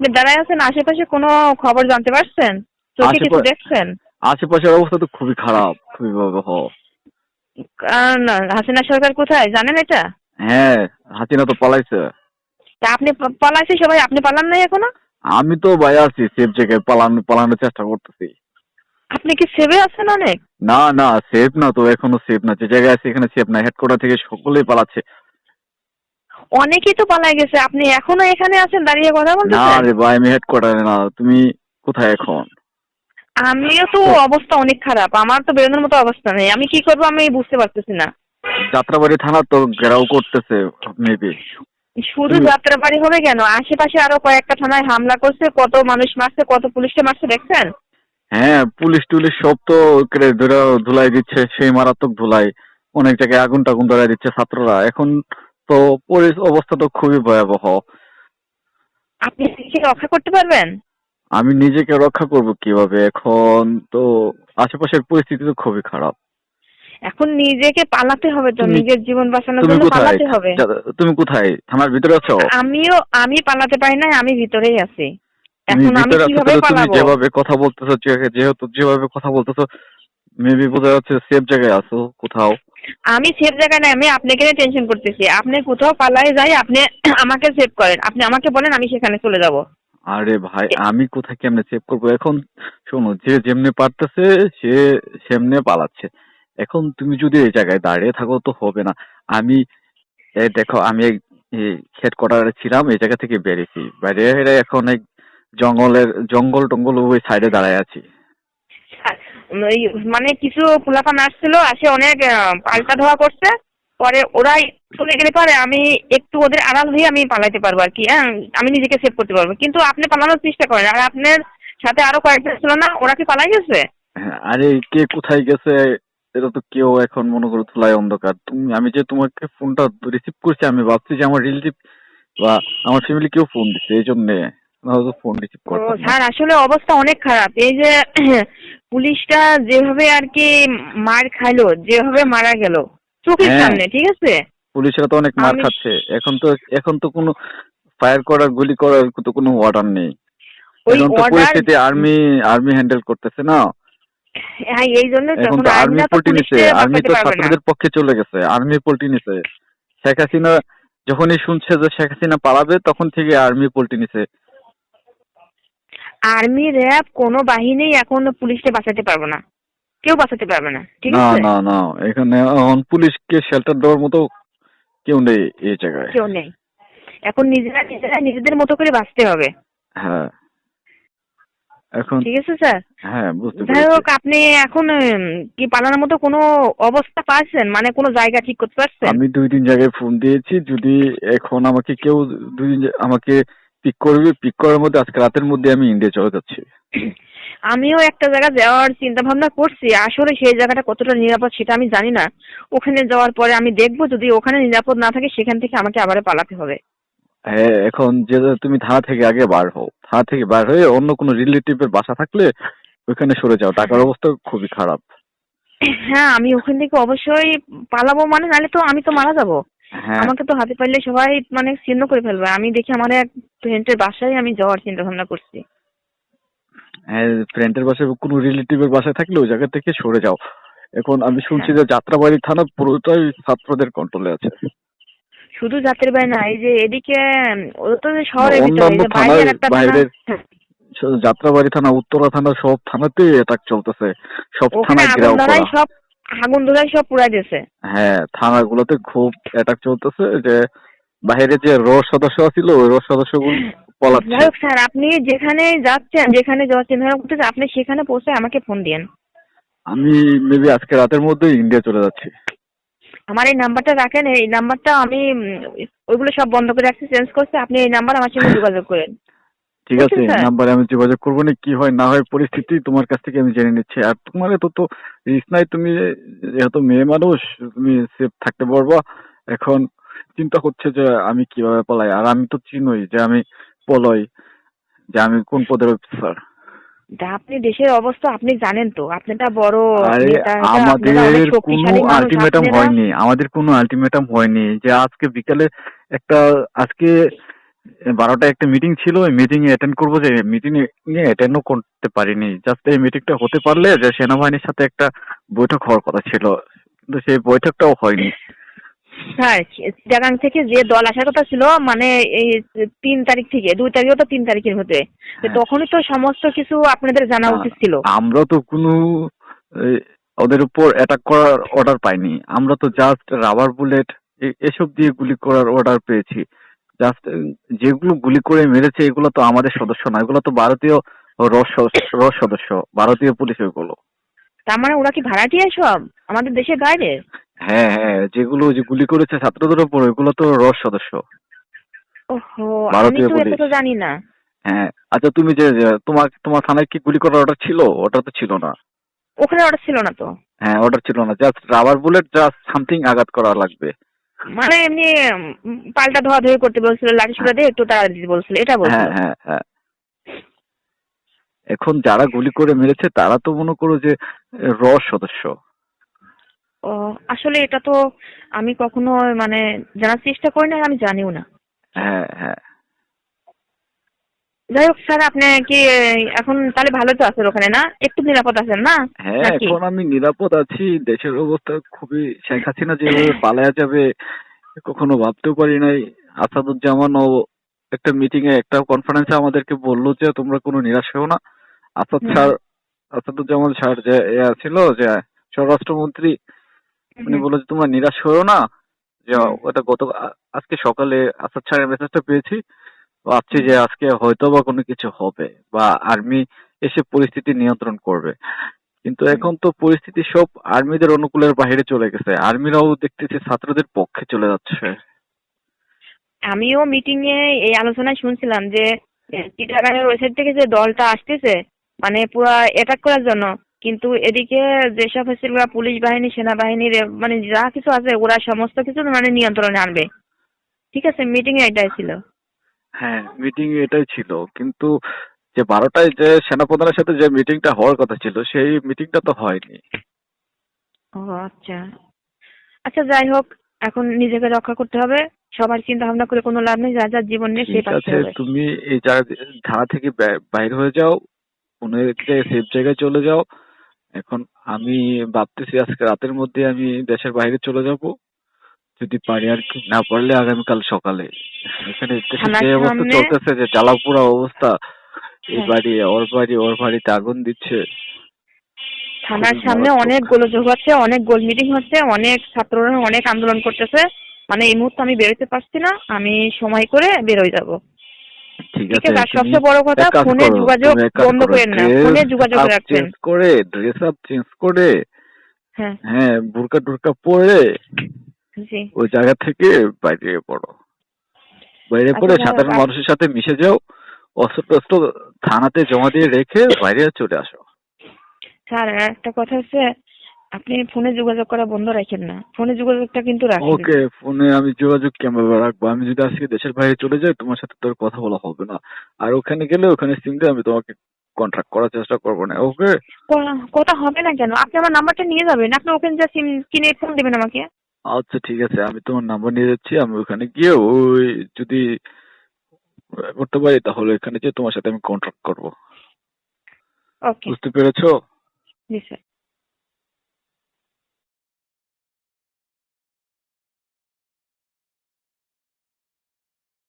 আপনি দাঁড়ায় আছেন আশেপাশে কোনো খবর জানতে পারছেন? চোখে কিছু আশেপা- দেখছেন? আশেপাশের অবস্থা তো খুবই খারাপ খুবই ভয়াবহ। হাসিনা সরকার কোথায়? জানেন এটা? হ্যাঁ হাসিনা তো পালাইছে। তা আপনি পা- পালাইছে সবাই? আপনি পালান নাই এখনও? আমি তো ভাই আছি সেফ জায়গায় পালানো পালানোর চেষ্টা করতেছি। আপনি কি সেভে আছেন অনেক? না না সেফ না তো এখনও সেফ না। যে জায়গায় আছে এখানে সেফ না। হেডকোয়ার্টার থেকে সকলেই পালাচ্ছে। অনেকেই তো পালাই গেছে। আপনি এখনও এখানে আছেন দাঁড়িয়ে কথা না বলতেছেন রে ভাই আমি হেডকোয়ার্টারে না। তুমি কোথায় এখন? আমিও তো অবস্থা অনেক খারাপ। আমার তো বেরোনোর মতো অবস্থা নেই। আমি কি করব আমি বুঝতে পারতেছি না। যাত্রাবাড়ি থানা তো ঘেরাও করতেছে মেবি শুধু যাত্রাবাড়ি হবে কেন? আশেপাশে আরও কয়েকটা থানায় হামলা করছে কত মানুষ মারছে কত পুলিশকে মারছে দেখছেন? হ্যাঁ পুলিশ টুলিশ সব তো ধুলাই দিচ্ছে সেই মারাত্মক ধুলাই। অনেক জায়গায় আগুন টাগুন ধরাই দিচ্ছে ছাত্ররা। এখন তো অবস্থা তো খুবই ভয়াবহ। আপনি কি রক্ষা করতে পারবেন? আমি নিজেকে রক্ষা করব কীভাবে? এখন তো আশেপাশের পরিস্থিতি তো খুবই খারাপ। এখন নিজেকে পালাতে হবে তো নিজের জীবন বাঁচানোর জন্য পালাতে হবে। তুমি কোথায়? থানার ভিতরে আছো? আমিও আমি পালাতে পারি না আমি ভিতরেই আছি। এখন আমি কীভাবে তাহলে তুমি পালাবো? যেভাবে কথা বলতেছো যেহেতু যেভাবে কথা বলতেছো মেবি বোঝা যাচ্ছে সেফ জায়গায় আছো কোথাও। আমি সেফ জায়গায় নাই আমি আপনাকে নিয়ে টেনশন করতেছি। আপনি কোথাও পালাই যাই আপনি আমাকে সেভ করেন। আপনি আমাকে বলেন আমি সেখানে চলে যাব। আরে ভাই আমি কোথায় কেমনে সেভ করব? এখন শোনো যে যেমনি পারতেছে সে সেমনে পালাচ্ছে। এখন তুমি যদি এই জায়গায় দাঁড়িয়ে থাকো তো হবে না। আমি এই দেখো আমি হেড কোয়ার্টারে ছিলাম এই জায়গা থেকে বেরিয়েছি। বেরিয়ে হেরে এখন এক জঙ্গলের জঙ্গল টঙ্গল ওই সাইডে দাঁড়ায় আছি। মানে কিছু পোলাপান আসছিল আসে অনেক পাল্টা ধোয়া করছে। পরে ওরাই চলে গেলে পরে আমি একটু ওদের আড়াল হয়ে আমি পালাইতে পারব আর কি হ্যাঁ? আমি নিজেকে সেভ করতে পারব। কিন্তু আপনি পালানোর চেষ্টা করেন আর আপনার সাথে আরও কয়েকজন ছিল না ওরা কি পালাই গেছে? হ্যাঁ, আরে কে কোথায় গেছে এটা তো কেউ এখন মনে করো ধুলাই অন্ধকার। তুমি আমি যে তোমাকে ফোনটা রিসিভ করছি আমি ভাবছি যে আমার রিলেটিভ বা আমার ফ্যামিলি কেউ ফোন দিচ্ছে এই জন্যে। ফোন রিসিভ স্যার আসলে অবস্থা অনেক খারাপ। এই যে পুলিশটা যেভাবে আর কি মার খাইলো যেভাবে মারা গেল চোখের হ্যাঁ। সামনে ঠিক আছে? পুলিশরা তো অনেক মার খাচ্ছে। এখন তো এখন তো কোনো ফায়ার করার গুলি করার তো কোনো অর্ডার নেই। এখন তো পরিস্থিতি আর্মি আর্মি হ্যান্ডেল করতেছে না। হ্যাঁ এই জন্য এখন তো আর্মি পল্টি নিছে। আর্মি তো ছাত্রদের পক্ষে চলে গেছে। আর্মি পল্টি নিছে। শেখ হাসিনা যখনই শুনছে যে শেখ হাসিনা পালাবে তখন থেকে আর্মি পল্টি নিছে। আর্মি র্যাব কোনো বাহিনী এখন পুলিশকে বাঁচাতে পারবে না। কেউ বাঁচাতে পারবে না ঠিক না আছে? না না এখানে এখন পুলিশকে শেল্টার দেওয়ার মতো কেউ নেই এই জায়গায়। কেউ নেই। এখন নিজেরা নিজেরা নিজেদের মতো করে বাঁচতে হবে। হ্যাঁ। এখন ঠিক আছে স্যার? হ্যাঁ বুঝতে যাই পেরেছি। হোক আপনি এখন উম, কি পালানোর মতো কোনো অবস্থা পাচ্ছেন মানে কোনো জায়গা ঠিক করতে পারছেন? আমি দুই তিন জায়গায় ফোন দিয়েছি যদি এখন আমাকে কেউ দুই দিন আমাকে পিক করবে পিক করার মধ্যে আজকে রাতের মধ্যে আমি ইন্ডিয়া চলে যাচ্ছি। আমিও একটা জায়গা যাওয়ার চিন্তা ভাবনা করছি আসলে সেই জায়গাটা কতটা নিরাপদ সেটা আমি জানি না। ওখানে যাওয়ার পরে আমি দেখব যদি ওখানে নিরাপদ না থাকে সেখান থেকে আমাকে আবার পালাতে হবে। হ্যাঁ এখন যে তুমি থানা থেকে আগে বার হও। থানা থেকে বার হয়ে অন্য কোনো রিলেটিভের বাসা থাকলে ওইখানে সরে যাও। টাকার অবস্থা খুবই খারাপ। হ্যাঁ আমি ওখান থেকে অবশ্যই পালাবো মানে নাহলে তো আমি তো মারা যাব। আমাকে তো হাতে পারলে সবাই মানে ছিন্ন করে ফেলবে। আমি দেখি আমার এক ফ্রেন্ডের বাসায় আমি যাওয়ার চিন্তা ভাবনা করছি। হ্যাঁ ফ্রেন্ডের বাসায় কোনো রিলেটিভের বাসায় থাকলে ওই জায়গা থেকে সরে যাও। এখন আমি শুনছি যে যাত্রাবাড়ি থানা পুরোটাই ছাত্রদের কন্ট্রোলে আছে। শুধু যাত্রী বাড়ি না এই যে এদিকে ও তো শহরের ভিতরে যে বাইরের একটা বাইরের হ্যাঁ, যাত্রাবাড়ি থানা উত্তরা থানা সব থানাতেই অ্যাটাক চলতেছে। সব থানায় ঘেরাও করা। সব আগুন ধরাই সব পুরাই দিয়েছে। হ্যাঁ থানাগুলোতে খুব অ্যাটাক চলতেছে যে বাইরে যে র সদস্য ছিল ওই র সদস্যগুলো পলাচ্ছে। যাই হোক স্যার আপনি যেখানে যাচ্ছেন যেখানে যাওয়ার চিন্তা ভাবনা করতেছেন আপনি সেখানে পৌঁছে আমাকে ফোন দিন আমি মেবি আজকে রাতের মধ্যে ইন্ডিয়া চলে যাচ্ছি। আমার এই নাম্বারটা রাখেন এই নাম্বারটা আমি উম, ওইগুলো সব বন্ধ করে রাখছি চেঞ্জ করছি আপনি এই নাম্বার আমার সঙ্গে যোগাযোগ করেন। ঠিক আছে নাম্বারে আমি যোগাযোগ করব না কি হয় না হয় পরিস্থিতি তোমার কাছ থেকে আমি জেনে নিচ্ছি। আর তোমার তো তো রিস্ক নাই তুমি যেহেতু মেয়ে মানুষ তুমি সেফ থাকতে পারবা। এখন চিন্তা হচ্ছে যে আমি কীভাবে পলাই আর আমি তো চিনই যে আমি পলই যে আমি কোন পদের অফিসার তা আপনি দেশের অবস্থা আপনি জানেন তো আপনারা বড় আরে নেতা, এটা আমাদের কোনো আলটিমেটাম হয়নি আমাদের কোনো আলটিমেটাম হয়নি যে আজকে বিকালে একটা আজকে বারোটায় একটা মিটিং ছিল ওই মিটিং এ অ্যাটেন্ড করব যে মিটিং এ অ্যাটেন্ডও করতে পারিনি। জাস্ট এই মিটিংটা হতে পারলে যে সেনাবাহিনীর সাথে একটা বৈঠক হওয়ার কথা ছিল কিন্তু সেই বৈঠকটাও হয়নি। চিটাগাং থেকে যে দল আসার কথা ছিল মানে এই তিন তারিখ থেকে দুই তারিখও তো তিন তারিখের মধ্যে। হ্যাঁ। তখনই তো সমস্ত কিছু আপনাদের জানা উচিত ছিল। আমরা তো কোনো ওদের উপর অ্যাটাক করার অর্ডার পাইনি। আমরা তো জাস্ট রাবার বুলেট এসব দিয়ে গুলি করার অর্ডার পেয়েছি। জাস্ট যেগুলো গুলি করে মেরেছে এগুলো তো আমাদের সদস্য না। এগুলো তো ভারতীয় রস সদস্য- রস সদস্য ভারতীয় পুলিশ এগুলো। তার মানে ওরা কি ভাড়াটিয়া সব? আমাদের দেশের বাইরে? হ্যাঁ হ্যাঁ যেগুলো যে গুলি করেছে ছাত্রদের উপর এগুলো তো রস সদস্য। ওহো আমি ভারতীয় তো এটা পুলিশ। তো জানি না। হ্যাঁ আচ্ছা তুমি যে তোমার তোমার থানায় কি গুলি করার অর্ডার ছিল? ওটা তো ছিল না। ওখানে ওটা ছিল না তো? হ্যাঁ অর্ডার ছিল না। Just rubber bullet just something আঘাত করা লাগবে। মানে এমনি পাল্টা ধোয়া ধুয়ে করতে বলছিল লাঠি সুরা দিয়ে একটু তাড়া দিতে বলছিল এটা বলছিল। হ্যাঁ হ্যাঁ হ্যাঁ। এখন যারা গুলি করে মেরেছে তারা তো মনে করো যে র সদস্য। ও আসলে এটা তো আমি কখনো মানে জানার চেষ্টা করি না আমি জানিও না। হ্যাঁ হ্যাঁ। যাই হোক স্যার আপনি কি এখন তাহলে ভালো তো আছেন ওখানে না? একটু নিরাপদ আছেন না? হ্যাঁ এখন আমি নিরাপদ আছি। দেশের অবস্থা খুবই শেখ হাসিনা যেভাবে পালায়া যাবে কখনো ভাবতেও পারি নাই। আসাদুজ্জামান ও একটা মিটিং এ একটা কনফারেন্সে আমাদেরকে বলল যে তোমরা কোনো নিরাশ হও না। আসাদ। স্যার আসাদুজ্জামান স্যার যে ছিল যে স্বরাষ্ট্রমন্ত্রী উনি বলল যে তোমরা নিরাশ হও না। যে ওটা গত আজকে সকালে আসাদ স্যারের মেসেজটা পেয়েছি। ভাবছি যে আজকে হয়তো বা কোনো কিছু হবে বা আর্মি এসে পরিস্থিতি নিয়ন্ত্রণ করবে। কিন্তু এখন তো পরিস্থিতি সব আর্মিদের অনুকূলের বাইরে চলে গেছে। আর্মিরাও দেখতেছি ছাত্রদের পক্ষে চলে যাচ্ছে। আমিও মিটিং এ এই আলোচনায় শুনছিলাম যে চিটাগাংয়ের ওই সাইড থেকে যে দলটা আসতেছে মানে পুরো অ্যাটাক করার জন্য কিন্তু এদিকে যেসব হচ্ছে পুলিশ বাহিনী সেনাবাহিনীর মানে যা কিছু আছে ওরা সমস্ত কিছু মানে নিয়ন্ত্রণে আনবে। ঠিক আছে মিটিং এ এটাই ছিল। হ্যাঁ মিটিং এটাই ছিল। কিন্তু যে বারোটায় যে সেনাপ্রধানের সাথে যে মিটিংটা হওয়ার কথা ছিল সেই মিটিংটা তো হয়নি। ও আচ্ছা। আচ্ছা যাই হোক এখন নিজেকে রক্ষা করতে হবে। সবার চিন্তা ভাবনা করে কোনো লাভ নেই যার যার জীবন নিয়ে সে ঠিক আছে হবে তুমি এই জায়গা ধারা থেকে বাইরে হয়ে যাও। কোনো একটা সেফ জায়গায় চলে যাও। এখন আমি ভাবতেছি আজকে রাতের মধ্যে আমি দেশের বাইরে চলে যাব। যদি পারি আর কি। না পারলে আগামীকাল সকালে। এখানে যে অবস্থা চলতেছে যে জ্বালাপুরা অবস্থা। এই হ্যাঁ। বাড়ি ওর বাড়ি ওর বাড়িতে আগুন দিচ্ছে। থানার সামনে অনেক গোলযোগ হচ্ছে অনেক গোল মিটিং হচ্ছে অনেক ছাত্ররা অনেক আন্দোলন করতেছে। মানে এই মুহূর্তে আমি বেরোতে পারছি না আমি সময় করে বেরোয় যাব। ঠিক আছে আর সবচেয়ে বড় কথা ফোনে যোগাযোগ বন্ধ করেন না ফোনে যোগাযোগ রাখবেন। করে ড্রেস আপ চেঞ্জ করে হ্যাঁ। হ্যাঁ বুরকা টুরকা পরে ওই জায়গা থেকে বাইরে পড়ো। বাইরে আচ্ছা, পড়ে সাধারণ মানুষের সাথে মিশে যাও অস্ত্র টস্ত্র থানাতে জমা দিয়ে রেখে বাইরে চলে আসো। স্যার আর একটা কথা হচ্ছে আপনি ফোনে যোগাযোগ করা বন্ধ রাখেন না। ফোনে যোগাযোগটা কিন্তু রাখেন। ওকে ফোনে আমি যোগাযোগ কীভাবে রাখব? আমি যদি আজকে দেশের বাইরে চলে যাই তোমার সাথে তোর কথা বলা হবে না। আর ওখানে গেলে ওখানে সিম দিয়ে আমি তোমাকে কন্ট্রাক্ট করার চেষ্টা করব না ওকে? কথা হবে না কেন? আপনি আমার নাম্বারটা নিয়ে যাবেন। আপনি ওখানে যা সিম কিনে ফোন দেবেন আমাকে। আচ্ছা ঠিক আছে আমি তোমার নাম্বার নিয়ে যাচ্ছি আমি ওখানে গিয়ে ওই যদি করতে পারি তাহলে এখানে যে তোমার সাথে আমি কন্ট্যাক্ট করব। ওকে বুঝতে পেরেছ? জি স্যার